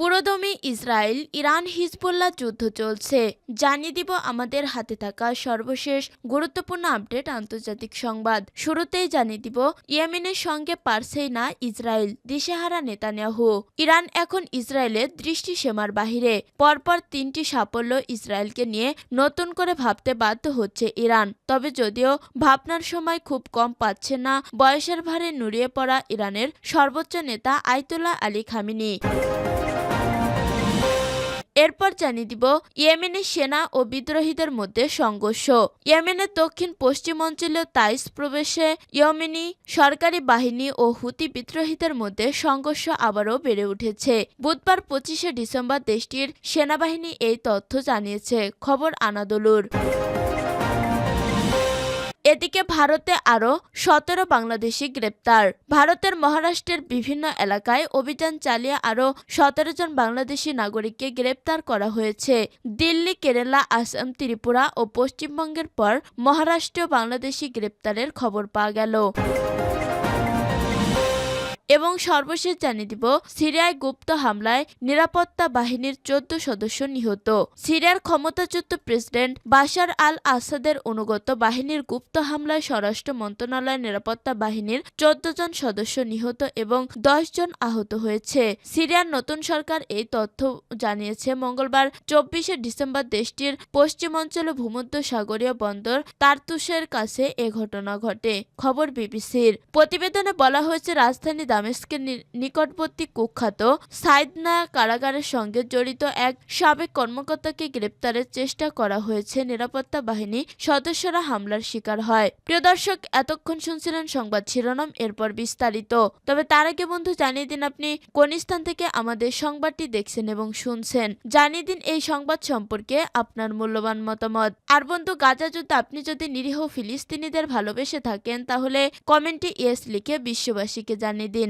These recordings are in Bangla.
পুরোদমে ইসরায়েল, ইরান, হিজবুল্লাহ যুদ্ধ চলছে। জানিয়ে দিব আমাদের হাতে থাকা সর্বশেষ গুরুত্বপূর্ণ আপডেট আন্তর্জাতিক সংবাদ। শুরুতেই জানিয়ে দিব, ইয়েমেনের সঙ্গে পারছেই না ইসরায়েল, দিশেহারা নেতানিয়াহু। ইরান এখন ইসরায়েলের দৃষ্টিসীমার বাহিরে। পরপর তিনটি সাফল্য ইসরায়েলকে নিয়ে নতুন করে ভাবতে বাধ্য হচ্ছে ইরান। তবে যদিও ভাবনার সময় খুব কম পাচ্ছে না, বয়সের ভারে নুড়িয়ে পড়া ইরানের সর্বোচ্চ নেতা আইতুল্লাহ আলী খামিনি। এরপর জানিয়ে দিব, ইয়েমেনের সেনা ও বিদ্রোহীদের মধ্যে সংঘর্ষ। ইয়েমেনের দক্ষিণ পশ্চিম অঞ্চলীয় তাইস প্রবেশে ইয়েমেনি সরকারি বাহিনী ও হুতি বিদ্রোহীদের মধ্যে সংঘর্ষ আবারও বেড়ে উঠেছে। বুধবার পঁচিশে ডিসেম্বর দেশটির সেনাবাহিনী এই তথ্য জানিয়েছে। খবর আনাদলুর। এদিকে ভারতে আরও সতেরো বাংলাদেশি গ্রেপ্তার। ভারতের মহারাষ্ট্রের বিভিন্ন এলাকায় অভিযান চালিয়ে আরও সতেরো জন বাংলাদেশি নাগরিককে গ্রেপ্তার করা হয়েছে। দিল্লি, কেরালা, আসাম, ত্রিপুরা ও পশ্চিমবঙ্গের পর মহারাষ্ট্রীয় বাংলাদেশি গ্রেপ্তারের খবর পাওয়া গেল। এবং সর্বশেষ জানিয়ে দিব, সিরিয়ায় গুপ্ত হামলায় নিরাপত্তা বাহিনীর চোদ্দ সদস্য নিহত। সিরিয়ার ক্ষমতাচ্যুত প্রেসিডেন্ট বাশার আল আসাদের অনুগত বাহিনীর গুপ্ত হামলায় স্বরাষ্ট্র মন্ত্রণালয়ের নিরাপত্তা বাহিনীর চোদ্দ জন সদস্য নিহত এবং দশ জন আহত হয়েছে। সিরিয়ার নতুন সরকার এই তথ্য জানিয়েছে, মঙ্গলবার চব্বিশে ডিসেম্বর দেশটির পশ্চিম অঞ্চলে ভূমধ্য সাগরীয় বন্দর তারতুসের কাছে এ ঘটনা ঘটে। খবর বিবিসির। প্রতিবেদনে বলা হয়েছে, রাজধানী দামেস্কের নিকটবর্তী কুখ্যাত সাইদনা কারাগারের সঙ্গে জড়িত এক সাবেক কর্মকর্তাকে গ্রেপ্তারের চেষ্টা করা হয়েছে। নিরাপত্তা বাহিনী সদস্যরা হামলার শিকার হয়। প্রিয় দর্শক, এতক্ষণ শুনছিলেন সংবাদ শিরোনাম, এরপর বিস্তারিত। তবে তার আগে বন্ধু, জানিয়ে দিন আপনি কোন স্থান থেকে আমাদের সংবাদটি দেখছেন এবং শুনছেন। জানিয়ে দিন এই সংবাদ সম্পর্কে আপনার মূল্যবান মতামত। আর বন্ধু, গাজা যুদ্ধ আপনি যদি নিরীহ ফিলিস্তিনিদের ভালোবেসে থাকেন, তাহলে কমেন্টে ইয়েস লিখে বিশ্ববাসীকে জানিয়ে দিন।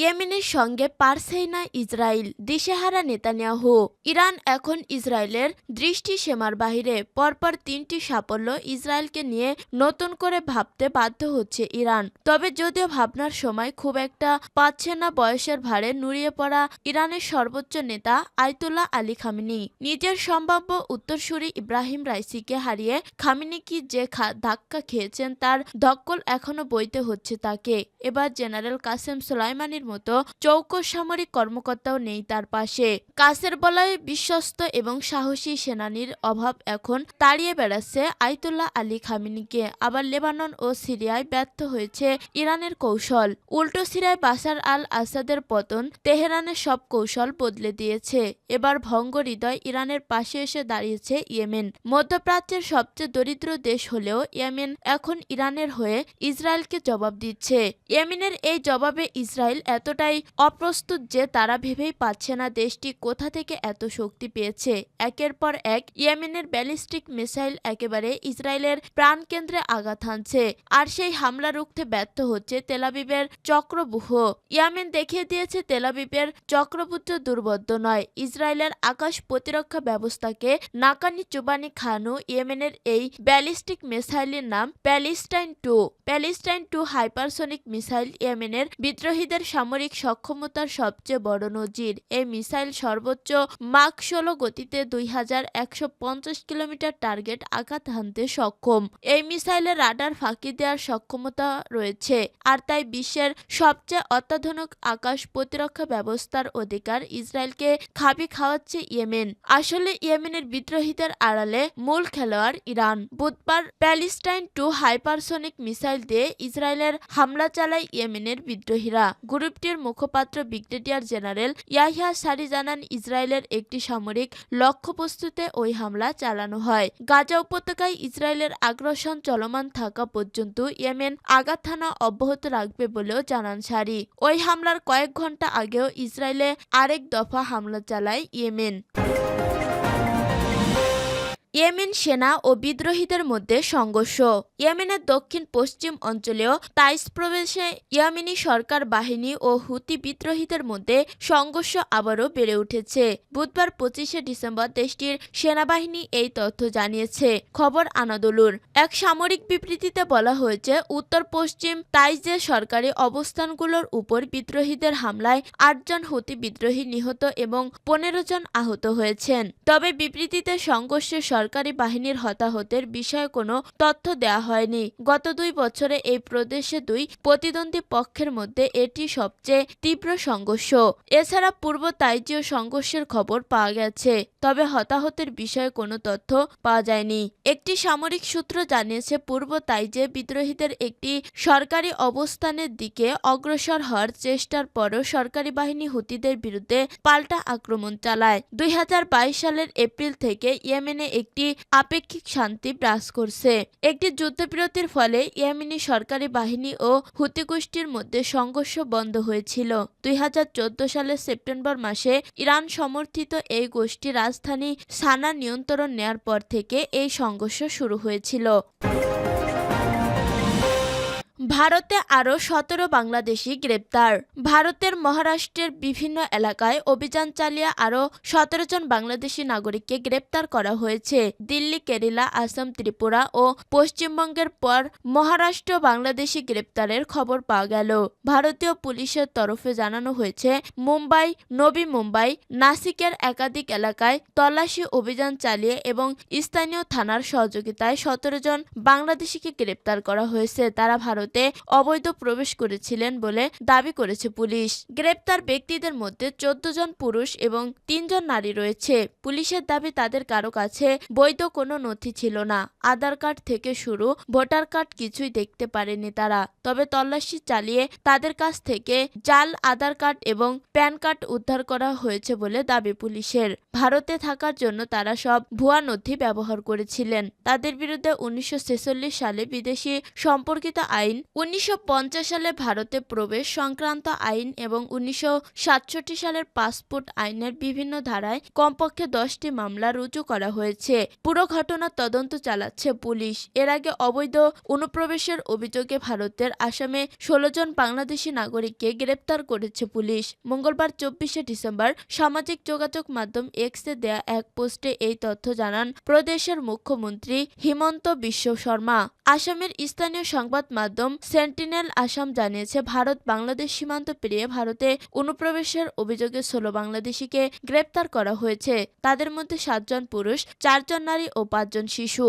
ইয়েমেনের সঙ্গে পারছেই না ইসরায়েল দিশেহারা নেতানিয়াহু। ইরান এখন ইসরায়েলের দৃষ্টি সীমার বাহিরে। পরপর তিনটি সাফল্য ইসরায়েলকে নিয়ে নতুন করে ভাবতে বাধ্য হচ্ছে ইরান। তবে যদিও ভাবনার সময় খুব একটা পাচ্ছে না বয়সের ভারে নুড়িয়ে পড়া ইরানের সর্বোচ্চ নেতা আয়তুল্লাহ আলী খামিনি। নিজের সম্ভাব্য উত্তরসূরি ইব্রাহিম রাইসিকে হারিয়ে খামিনি কি যে ধাক্কা খেয়েছেন তার ধক্কল এখনও বইতে হচ্ছে তাকে। এবার জেনারেল কাসেম সোলাইমানির মতো চৌকো সামরিক কর্মকর্তাও নেই তার পাশে। কাসের বলায় বিশ্বস্ত এবং সাহসী সেনানীর অভাব এখন তাড়িয়ে বেড়াচ্ছে আইতুল্লাহ আলী খামিনিকে। আবার লেবানন ও সিরিয়ায় ব্যর্থ হয়েছে ইরানের কৌশল। উল্টো সিরিয়ায় বাশার আল আসাদের পতন তেহরানের সব কৌশল বদলে দিয়েছে। এবার ভঙ্গ হৃদয় ইরানের পাশে এসে দাঁড়িয়েছে ইয়েমেন। মধ্যপ্রাচ্যের সবচেয়ে দরিদ্র দেশ হলেও ইয়েমেন এখন ইরানের হয়ে ইসরায়েলকে জবাব দিচ্ছে। ইয়েমেনের এই জবাবে ইসরায়েল এতটাই অপ্রস্তুত যে তারা ভেবেই পাচ্ছে না দেশটি কোথা থেকে এত শক্তি পেয়েছে। একের পর এক ইয়েমেনের ব্যালিস্টিক মিসাইল একেবারে ইসরায়েলের প্রাণকেন্দ্রে আঘাত হানছে আর সেই হামলা রুখতে ব্যর্থ হচ্ছে তেলাবিবের চক্রবুহ। ইয়ামেন দেখিয়ে দিয়েছে তেলাবিবের চক্রপুত্র দুর্বদ্ধ নয়। ইসরায়েলের আকাশ প্রতিরক্ষা ব্যবস্থাকে নাকানি চুবানি খানু ইয়েমেনের এই ব্যালিস্টিক মিসাইলের নাম Palestine two. Palestine two hypersonic missile ইয়েমেনের বিদ্রোহীদের সামরিক সক্ষমতার সবচেয়ে বড় নজির। এই মিসাইল সর্বোচ্চ মাক ষোলো গতিতে দুই হাজার একশো পঞ্চাশ কিলোমিটার টার্গেট আঘাত হানতে সক্ষম। এই মিসাইলের রাডার ফাঁকি দেওয়ার সক্ষমতা রয়েছে, আর তাই বিশ্বের সবচেয়ে অত্যাধুনিক আকাশ প্রতিরক্ষা ব্যবস্থার অধিকার ইসরায়েলকে খাবি খাওয়াচ্ছে ইয়েমেন। আসলে ইয়েমেনের বিদ্রোহীদের আড়ালে মূল খেলোয়াড় ইরান। বুধবার প্যালিস্টাইন টু হাইপারসোনিক মিসাইল দিয়ে ইসরায়েলের হামলা চালায় ইয়েমেনের বিদ্রোহীরা। গ্রুপটির মুখপাত্র ব্রিগেডিয়ার জেনারেল ইয়াহিয়া সারি জানান, ইসরায়েলের একটি সামরিক লক্ষ্যবস্তুতে ওই হামলা চালানো হয়। গাজা উপত্যকায় ইসরায়েলের আগ্রাসন চলমান থাকা পর্যন্ত ইয়েমেন আঘাত হানা অব্যাহত রাখবে বলেও জানান সারি। ওই হামলার কয়েক ঘণ্টা আগেও ইসরায়েলে আরেক দফা হামলা চালায় ইয়েমেন। ইয়েমেন সেনা ও বিদ্রোহীদের মধ্যে সংঘর্ষ। ইয়েমেনের দক্ষিণ পশ্চিম অঞ্চলেও তাইস প্রবেশে ইয়েমেনি সরকার বাহিনী ও হুতি বিদ্রোহীদের মধ্যে সংঘর্ষ আবারও বেড়ে উঠেছে। বুধবার পঁচিশে ডিসেম্বর দেশটির সেনাবাহিনী এই তথ্য জানিয়েছে। খবর আনাদোলুর। এক সামরিক বিবৃতিতে বলা হয়েছে, উত্তর পশ্চিম তাইজের সরকারি অবস্থানগুলোর উপর বিদ্রোহীদের হামলায় আটজন হুতি বিদ্রোহী নিহত এবং পনেরো জন আহত হয়েছেন। তবে বিবৃতিতে সংঘর্ষে সরকারি বাহিনীর হতাহতের বিষয়ে কোনো তথ্য দেওয়া হয়নি। গত দুই বছরে এই প্রদেশে দুই প্রতিদ্বন্দ্বী পক্ষের মধ্যে এটি সবচেয়ে তীব্র সংঘর্ষ। এছাড়া পূর্ব তাইজীয় সংঘর্ষের খবর পাওয়া গেছে, তবে হতাহতের বিষয়ে কোনো তথ্য পাওয়া যায়নি। একটি সামরিক সূত্র জানিয়েছে, পূর্ব তাইজে বিদ্রোহীদের একটি সরকারি অবস্থানের দিকে অগ্রসর হওয়ার চেষ্টার পরও সরকারি বাহিনী হুতিদের বিরুদ্ধে পাল্টা আক্রমণ চালায়। দুই হাজার বাইশ সালের এপ্রিল থেকে ইয়েমেনে একটি আপেক্ষিক শান্তি ব্রাস করছে। একটি যুদ্ধবিরতির ফলে ইয়েমেনি সরকারি বাহিনী ও হুতি গোষ্ঠীর মধ্যে সংঘর্ষ বন্ধ হয়েছিল। দুই হাজার চোদ্দ সালের সেপ্টেম্বর মাসে ইরান সমর্থিত এই গোষ্ঠী রাজধানী সানা নিয়ন্ত্রণ নেয়ার পর থেকে এই সংঘর্ষ শুরু হয়েছিল। ভারতে আরও সতেরো বাংলাদেশি গ্রেপ্তার। ভারতের মহারাষ্ট্রের বিভিন্ন এলাকায় অভিযান চালিয়ে আরও সতেরো জন বাংলাদেশি নাগরিককে গ্রেপ্তার করা হয়েছে। দিল্লি, কেরালা, আসাম, ত্রিপুরা ও পশ্চিমবঙ্গের পর মহারাষ্ট্র বাংলাদেশি গ্রেপ্তারের খবর পাওয়া গেল। ভারতীয় পুলিশের তরফে জানানো হয়েছে, মুম্বাই, নবী মুম্বাই, নাসিকের একাধিক এলাকায় তল্লাশি অভিযান চালিয়ে এবং স্থানীয় থানার সহযোগিতায় সতেরো জন বাংলাদেশিকে গ্রেপ্তার করা হয়েছে। তারা ভারতে অবৈধ প্রবেশ করেছিলেন বলে দাবি করেছে পুলিশ। গ্রেপ্তার ব্যক্তিদের মধ্যে চোদ্দ জন পুরুষ এবং তিনজন নারী রয়েছে। পুলিশের দাবি তাদের কারও কাছে বৈধ কোনো নথি ছিল না। আধার কার্ড থেকে শুরু ভোটার কার্ড কিছুই দেখতে পারেনি তারা। তবে তল্লাশি চালিয়ে তাদের কাছ থেকে জাল, আধার কার্ড এবং প্যান কার্ড উদ্ধার করা হয়েছে বলে দাবি পুলিশের। ভারতে থাকার জন্য তারা সব ভুয়া নথি ব্যবহার করেছিলেন। তাদের বিরুদ্ধে উনিশশো ছেচল্লিশ সালে বিদেশি সম্পর্কিত আইন উনিশশো পঞ্চাশ সালে ভারতে প্রবেশ, সংক্রান্ত আইন এবং উনিশশো সাতষট্টি সালের পাসপোর্ট আইনের বিভিন্ন ধারায় কমপক্ষে দশটি মামলা রুজু করা হয়েছে। পুরো ঘটনার তদন্ত চালাচ্ছে পুলিশ। এর আগে অবৈধ অনুপ্রবেশের অভিযোগে ভারতের আসামে ষোলো জন বাংলাদেশি নাগরিককে গ্রেপ্তার করেছে পুলিশ। মঙ্গলবার চব্বিশে ডিসেম্বর সামাজিক যোগাযোগ মাধ্যম এক্সে দেয়া এক পোস্টে এই তথ্য জানান প্রদেশের মুখ্যমন্ত্রী হিমন্ত বিশ্ব শর্মা। আসামের স্থানীয় সংবাদ মাধ্যম সেন্টিনেল আসাম জানিয়েছে, ভারত বাংলাদেশ সীমান্ত পেরিয়ে ভারতে অনুপ্রবেশের অভিযোগে ষোলো বাংলাদেশিকে গ্রেপ্তার করা হয়েছে। তাদের মধ্যে সাতজন পুরুষ, চারজন নারী ও পাঁচজন শিশু।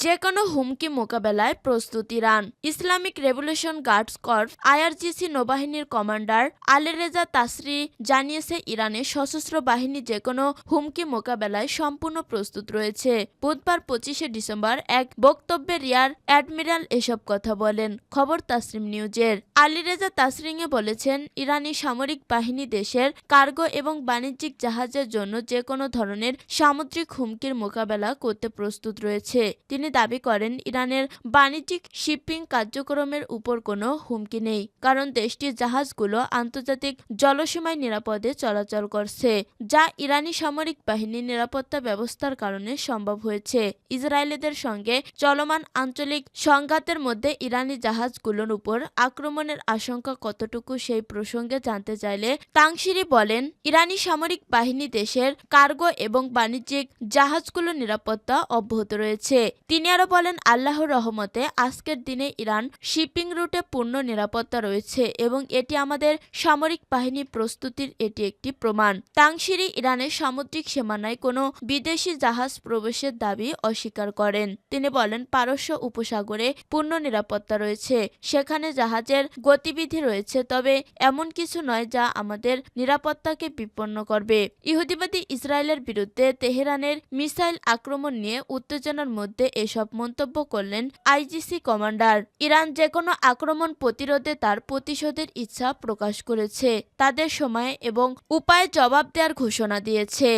যে কোনো হুমকি মোকাবেলায় প্রস্তুতি run. Islamic Revolution Guards Corps IRGC নৌবাহিনীর কমান্ডার আলেরেজা তাসরি জানিয়েছে ইরানের সশস্ত্র বাহিনী যে কোনো হুমকি মোকাবেলায় সম্পূর্ণ প্রস্তুত রয়েছে। বুধবার পঁচিশে ডিসেম্বর এক বক্তব্যে রিয়ার অ্যাডমিরাল এসব কথা বলেন। খবর তাসরিম নিউজের। আলিরেজা তাসরিংয়ে বলেছেন, ইরানি সামরিক বাহিনী দেশের কার্গো এবং বাণিজ্যিক জাহাজের জন্য যে কোনো ধরনের সামুদ্রিক হুমকির মোকাবেলা করতে প্রস্তুত রয়েছে। তিনি দাবি করেন, ইরানের বাণিজ্যিক শিপিং কার্যক্রমের উপর কোনো হুমকি নেই, কারণ দেশটির জাহাজগুলো আন্তর্জাতিক জলসীমায় নিরাপদে চলাচল করছে, যা ইরানি সামরিক বাহিনীর নিরাপত্তা ব্যবস্থার কারণে সম্ভব হয়েছে। ইসরায়েলিদের সঙ্গে চলমান আঞ্চলিক সংঘাতের মধ্যে ইরানি জাহাজগুলোর উপর আক্রমণের আশঙ্কা কতটুকু সেই প্রসঙ্গে জানতে চাইলে তাংশিরি বলেন, ইরানি সামরিক বাহিনী দেশের কার্গো এবং বাণিজ্যিক জাহাজগুলোর নিরাপত্তা অব্যাহত রয়েছে। তিনি আরও বলেন, আল্লাহর রহমতে আজকের দিনে ইরান শিপিং রুটে পূর্ণ নিরাপত্তা রয়েছে এবং এটি আমাদের সামরিক বাহিনী প্রস্তুতির এটি একটি প্রমাণ। তাংশিরি ইরানের সামুদ্রিক সীমানায় কোনো বিদেশি জাহাজ প্রবেশের দাবি অস্বীকার করেন। তিনি বলেন, পারস্য উপসাগরে পূর্ণ নিরাপত্তা রয়েছে, সেখানে জাহাজের গতিবিধি রয়েছে, তবে এমন কিছু নয় যা আমাদের নিরাপত্তাকে বিপন্ন করবে। ইহুদিবাদী ইসরায়েলের বিরুদ্ধে তেহরানের মিসাইল আক্রমণ নিয়ে উত্তেজনার মধ্যে এসব মন্তব্য করলেন আইজিসি কমান্ডার। ইরান যে কোনো আক্রমণ প্রতিরোধে তার প্রতিশোধের ইচ্ছা প্রকাশ করেছে, তাদের সময় এবং উপায়ে জবাব দেওয়ার ঘোষণা দিয়েছে।